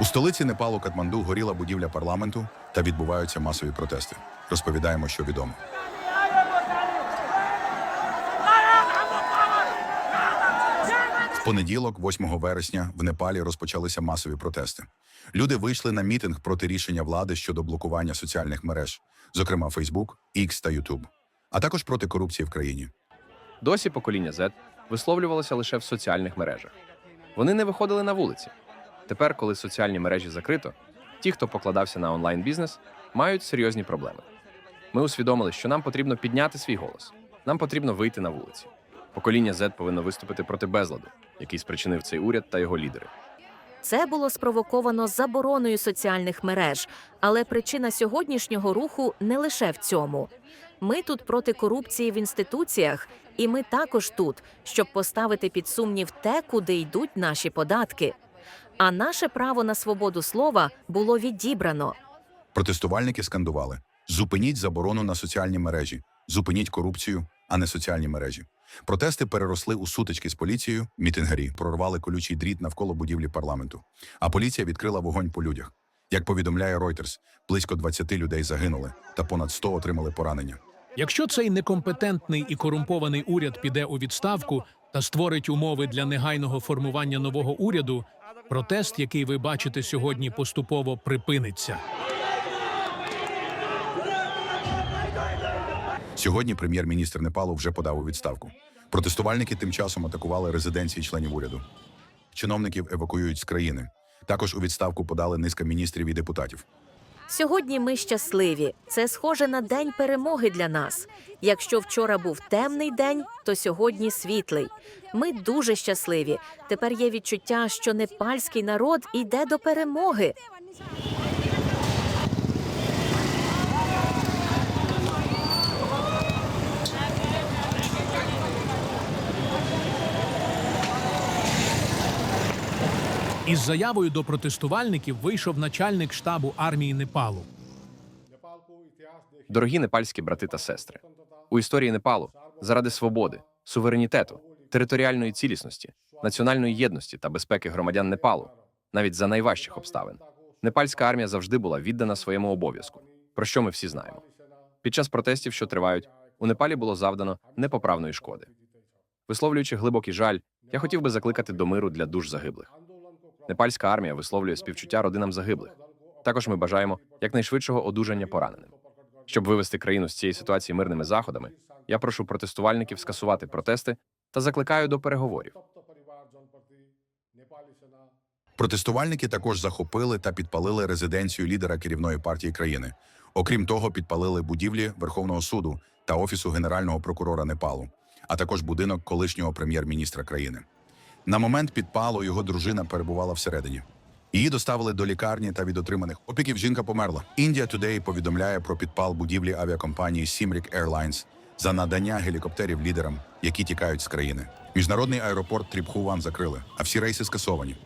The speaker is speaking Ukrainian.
У столиці Непалу Катманду горіла будівля парламенту та відбуваються масові протести. Розповідаємо, що відомо. В понеділок, 8 вересня, в Непалі розпочалися масові протести. Люди вийшли на мітинг проти рішення влади щодо блокування соціальних мереж, зокрема Facebook, X та YouTube, а також проти корупції в країні. Досі покоління Z висловлювалося лише в соціальних мережах. Вони не виходили на вулиці. Тепер, коли соціальні мережі закрито, ті, хто покладався на онлайн-бізнес, мають серйозні проблеми. Ми усвідомили, що нам потрібно підняти свій голос. Нам потрібно вийти на вулиці. Покоління Z повинно виступити проти безладу, який спричинив цей уряд та його лідери. Це було спровоковано забороною соціальних мереж, але причина сьогоднішнього руху не лише в цьому. Ми тут проти корупції в інституціях, і ми також тут, щоб поставити під сумнів те, куди йдуть наші податки. А наше право на свободу слова було відібрано. Протестувальники скандували: зупиніть заборону на соціальні мережі, зупиніть корупцію, а не соціальні мережі. Протести переросли у сутички з поліцією. Мітингарі прорвали колючий дріт навколо будівлі парламенту. А поліція відкрила вогонь по людях. Як повідомляє Reuters, близько 20 людей загинули та понад 100 отримали поранення. Якщо цей некомпетентний і корумпований уряд піде у відставку та створить умови для негайного формування нового уряду, протест, який ви бачите сьогодні, поступово припиниться. Сьогодні прем'єр-міністр Непалу вже подав у відставку. Протестувальники тим часом атакували резиденції членів уряду. Чиновників евакуюють з країни. Також у відставку подали низка міністрів і депутатів. Сьогодні ми щасливі. Це схоже на день перемоги для нас. Якщо вчора був темний день, то сьогодні світлий. Ми дуже щасливі. Тепер є відчуття, що непальський народ іде до перемоги. Із заявою до протестувальників вийшов начальник штабу армії Непалу. Дорогі непальські брати та сестри, у історії Непалу заради свободи, суверенітету, територіальної цілісності, національної єдності та безпеки громадян Непалу, навіть за найважчих обставин, непальська армія завжди була віддана своєму обов'язку, про що ми всі знаємо. Під час протестів, що тривають, у Непалі було завдано непоправної шкоди. Висловлюючи глибокий жаль, я хотів би закликати до миру для душ загиблих. Непальська армія висловлює співчуття родинам загиблих. Також ми бажаємо якнайшвидшого одужання пораненим. Щоб вивести країну з цієї ситуації мирними заходами, я прошу протестувальників скасувати протести та закликаю до переговорів. Протестувальники також захопили та підпалили резиденцію лідера керівної партії країни. Окрім того, підпалили будівлі Верховного суду та офісу генерального прокурора Непалу, а також будинок колишнього прем'єр-міністра країни. На момент підпалу його дружина перебувала всередині. Її доставили до лікарні та від отриманих опіків жінка померла. India Today повідомляє про підпал будівлі авіакомпанії Сімрік Airlines за надання гелікоптерів лідерам, які тікають з країни. Міжнародний аеропорт Тріпхуван закрили, а всі рейси скасовані.